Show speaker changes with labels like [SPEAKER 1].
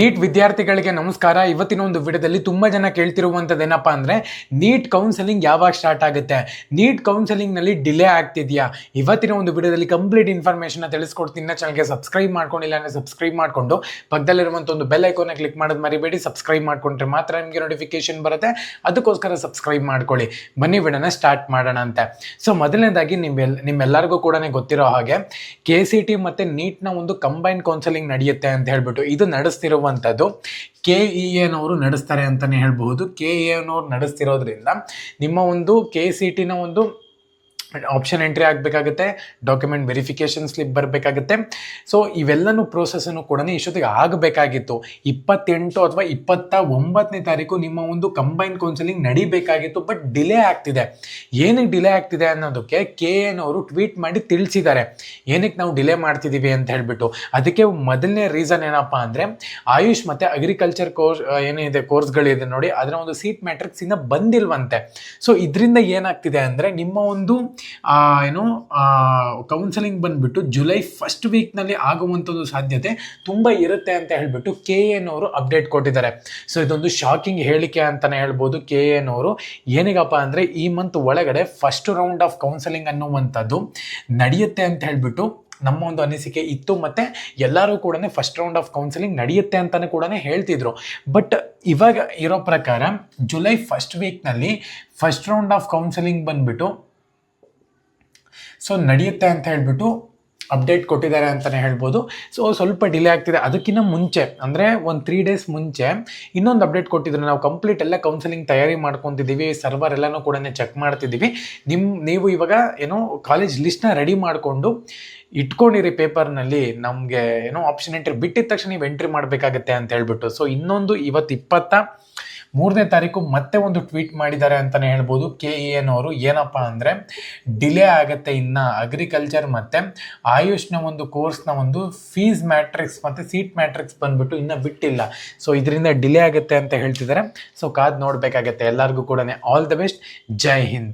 [SPEAKER 1] Neat ವಿದ್ಯಾರ್ಥಿಗಳಿಗೆ ನಮಸ್ಕಾರ. ಇವತ್ತಿನ ಒಂದು ವಿಡಿಯೋದಲ್ಲಿ ತುಂಬ ಜನ ಕೇಳ್ತಿರುವಂಥದ್ದು ಏನಪ್ಪ ಅಂದರೆ, ನೀಟ್ ಕೌನ್ಸೆಲಿಂಗ್ ಯಾವಾಗ ಸ್ಟಾರ್ಟ್ ಆಗುತ್ತೆ? ನೀಟ್ ಕೌನ್ಸೆಲಿಂಗ್ನಲ್ಲಿ ಡಿಲೇ ಆಗ್ತಿದೆಯಾ? ಇವತ್ತಿನ ಒಂದು ವಿಡಿಯೋದಲ್ಲಿ ಕಂಪ್ಲೀಟ್ ಇನ್ಫಾರ್ಮೇಷನ್ ತಿಳಿಸ್ಕೊಡ್ತೀನಿ. ಚಾನಲ್ಗೆ ಸಬ್ಸ್ಕ್ರೈಬ್ ಮಾಡ್ಕೊಂಡಿಲ್ಲ ಅಂದರೆ ಸಬ್ಸ್ಕ್ರೈಬ್ ಮಾಡಿಕೊಂಡು ಪಕ್ಕದಲ್ಲಿರುವಂಥ ಒಂದು ಬೆಲ್ ಐಕೋನ ಕ್ಲಿಕ್ ಮಾಡೋದು ಮರಿಬೇಡಿ. ಸಬ್ಸ್ಕ್ರೈಬ್ ಮಾಡ್ಕೊಂಡ್ರೆ ಮಾತ್ರ ನಿಮಗೆ ನೋಟಿಫಿಕೇಶನ್ ಬರುತ್ತೆ. ಅದಕ್ಕೋಸ್ಕರ ಸಬ್ಸ್ಕ್ರೈಬ್ ಮಾಡ್ಕೊಳ್ಳಿ. ಬನ್ನಿ ವಿಡಿಯೋನ ಸ್ಟಾರ್ಟ್ ಮಾಡೋಣ ಅಂತ. ಸೊ ಮೊದಲನೇದಾಗಿ ನಿಮ್ಮೆಲ್, ನಿಮ್ಮೆಲ್ಲರಿಗೂ ಕೂಡ ಗೊತ್ತಿರೋ ಹಾಗೆ ಕೆ ಸಿ ಟಿ ಮತ್ತು ನೀಟ್ನ ಒಂದು ಕಂಬೈನ್ ಕೌನ್ಸೆಲಿಂಗ್ ನಡೆಯುತ್ತೆ ಅಂತ ಹೇಳ್ಬಿಟ್ಟು ಇದು ನಡೆಸ್ತಿರುವಂಥದ್ದು ಕೆ ಇ ಎನವರು ನಡೆಸ್ತಾರೆ ಅಂತಲೇ ಹೇಳ್ಬೋದು ಕೆ ಇ ಎನವ್ರು ನಡೆಸ್ತಿರೋದ್ರಿಂದ ನಿಮ್ಮ ಒಂದು ಕೆ ಸಿ ಟಿನ ಒಂದು ಆಪ್ಷನ್ ಎಂಟ್ರಿ ಆಗಬೇಕಾಗುತ್ತೆ ಡಾಕ್ಯುಮೆಂಟ್ ವೆರಿಫಿಕೇಷನ್ ಸ್ಲಿಪ್ ಬರಬೇಕಾಗುತ್ತೆ. ಸೊ ಇವೆಲ್ಲನೂ ಪ್ರೋಸೆಸನ್ನು ಕೂಡ ಇಷ್ಟೊತ್ತಿಗೆ ಆಗಬೇಕಾಗಿತ್ತು. ಇಪ್ಪತ್ತೆಂಟು ಅಥವಾ ಇಪ್ಪತ್ತ ಒಂಬತ್ತನೇ ತಾರೀಕು ನಿಮ್ಮ ಒಂದು ಕಂಬೈನ್ ಕೌನ್ಸಿಲಿಂಗ್ ನಡಿಬೇಕಾಗಿತ್ತು ಬಟ್ ಡಿಲೇ ಆಗ್ತಿದೆ. ಏನಕ್ಕೆ ಡಿಲೇ ಆಗ್ತಿದೆ ಅನ್ನೋದಕ್ಕೆ ಕೆ ಎನ್ ಅವರು ಟ್ವೀಟ್ ಮಾಡಿ ತಿಳಿಸಿದ್ದಾರೆ. ಏನಕ್ಕೆ ನಾವು ಡಿಲೇ ಮಾಡ್ತಿದ್ದೀವಿ ಅಂತ ಹೇಳಿಬಿಟ್ಟು. ಅದಕ್ಕೆ ಮೊದಲನೇ ರೀಸನ್ ಏನಪ್ಪ ಅಂದರೆ, ಆಯುಷ್ ಮತ್ತು ಅಗ್ರಿಕಲ್ಚರ್ ಕೋರ್ಸ್ ಏನಿದೆ ಕೋರ್ಸ್ಗಳಿದೆ ನೋಡಿ, ಅದರ ಒಂದು ಸೀಟ್ ಮ್ಯಾಟ್ರಿಕ್ಸ್ ಇಂದ ಬಂದಿಲ್ವಂತೆ. ಸೊ ಇದರಿಂದ ಏನಾಗ್ತಿದೆ ಅಂದರೆ, ನಿಮ್ಮ ಒಂದು ಏನು ಕೌನ್ಸಿಲಿಂಗ್ ಬಂದ್ಬಿಟ್ಟು ಜುಲೈ ಫಸ್ಟ್ ವೀಕ್ನಲ್ಲಿ ಆಗುವಂಥದ್ದು ಸಾಧ್ಯತೆ ತುಂಬ ಇರುತ್ತೆ ಅಂತ ಹೇಳಿಬಿಟ್ಟು ಕೆ ಅವರು ಅಪ್ಡೇಟ್ ಕೊಟ್ಟಿದ್ದಾರೆ. ಸೊ ಇದೊಂದು ಶಾಕಿಂಗ್ ಹೇಳಿಕೆ ಅಂತಲೇ ಹೇಳ್ಬೋದು ಕೆ ಅವರು. ಏನಿಗಪ್ಪ ಅಂದರೆ ಈ ಮಂತ್ ಒಳಗಡೆ ಫಸ್ಟ್ ರೌಂಡ್ ಆಫ್ ಕೌನ್ಸೆಲಿಂಗ್ ಅನ್ನುವಂಥದ್ದು ನಡೆಯುತ್ತೆ ಅಂತ ಹೇಳಿಬಿಟ್ಟು ನಮ್ಮ ಒಂದು ಅನಿಸಿಕೆ ಇತ್ತು ಮತ್ತು ಎಲ್ಲರೂ ಕೂಡ ಫಸ್ಟ್ ರೌಂಡ್ ಆಫ್ ಕೌನ್ಸಿಲಿಂಗ್ ನಡೆಯುತ್ತೆ ಅಂತಲೇ ಕೂಡ ಹೇಳ್ತಿದ್ರು. ಬಟ್ ಇವಾಗ ಇರೋ ಪ್ರಕಾರ ಜುಲೈ ಫಸ್ಟ್ ವೀಕ್ನಲ್ಲಿ ಫಸ್ಟ್ ರೌಂಡ್ ಆಫ್ ಕೌನ್ಸಿಲಿಂಗ್ ಬಂದ್ಬಿಟ್ಟು ಸೊ ನಡೆಯುತ್ತೆ ಅಂತ ಹೇಳ್ಬಿಟ್ಟು ಅಪ್ಡೇಟ್ ಕೊಟ್ಟಿದ್ದಾರೆ ಅಂತಲೇ ಹೇಳ್ಬೋದು. ಸೊ ಸ್ವಲ್ಪ ಡಿಲೇ ಆಗ್ತಿದೆ. ಅದಕ್ಕಿಂತ ಮುಂಚೆ, ಅಂದರೆ ಒಂದು ತ್ರೀ ಡೇಸ್ ಮುಂಚೆ ಇನ್ನೊಂದು ಅಪ್ಡೇಟ್ ಕೊಟ್ಟಿದ್ರು. ನಾವು ಕಂಪ್ಲೀಟ್ ಎಲ್ಲ ಕೌನ್ಸಿಲಿಂಗ್ ತಯಾರಿ ಮಾಡ್ಕೊತಿದ್ದೀವಿ. ಸರ್ವರ್ ಎಲ್ಲನೂ ಕೂಡ ಚೆಕ್ ಮಾಡ್ತಿದ್ದೀವಿ. ನಿಮ್ಮ ನೀವು ಇವಾಗ ಏನೋ ಕಾಲೇಜ್ ಲಿಸ್ಟ್ನ ರೆಡಿ ಮಾಡಿಕೊಂಡು ಇಟ್ಕೊಂಡಿರಿ ಪೇಪರ್ನಲ್ಲಿ ನಮಗೆ ಏನೋ ಆಪ್ಷನ್ ಎಂಟ್ರಿ ಬಿಟ್ಟಿದ ತಕ್ಷಣ ನೀವು ಎಂಟ್ರಿ ಮಾಡಬೇಕಾಗತ್ತೆ ಅಂತ ಹೇಳ್ಬಿಟ್ಟು. ಸೊ ಇನ್ನೊಂದು ಇವತ್ತು ಇಪ್ಪತ್ತ ಮೂರನೇ ತಾರೀಕು ಮತ್ತೆ ಒಂದು ಟ್ವೀಟ್ ಮಾಡಿದ್ದಾರೆ ಅಂತಲೇ ಹೇಳ್ಬೋದು. ಕೆ ಇ ಎನ್ ಅವರು ಏನಪ್ಪ ಅಂದರೆ, ಡಿಲೇ ಆಗುತ್ತೆ ಇನ್ನು ಅಗ್ರಿಕಲ್ಚರ್ ಮತ್ತು ಆಯುಷ್ನ ಒಂದು ಕೋರ್ಸ್ನ ಒಂದು ಫೀಸ್ ಮ್ಯಾಟ್ರಿಕ್ಸ್ ಮತ್ತು ಸೀಟ್ ಮ್ಯಾಟ್ರಿಕ್ಸ್ ಬಂದ್ಬಿಟ್ಟು ಇನ್ನೂ ಬಿಟ್ಟಿಲ್ಲ. ಸೊ ಇದರಿಂದ ಡಿಲೇ ಆಗುತ್ತೆ ಅಂತ ಹೇಳ್ತಿದ್ದಾರೆ. ಸೊ ಕಾದ್ ನೋಡಬೇಕಾಗತ್ತೆ. ಎಲ್ಲರಿಗೂ ಕೂಡ ಆಲ್ ದ ಬೆಸ್ಟ್ ಜೈ ಹಿಂದ್.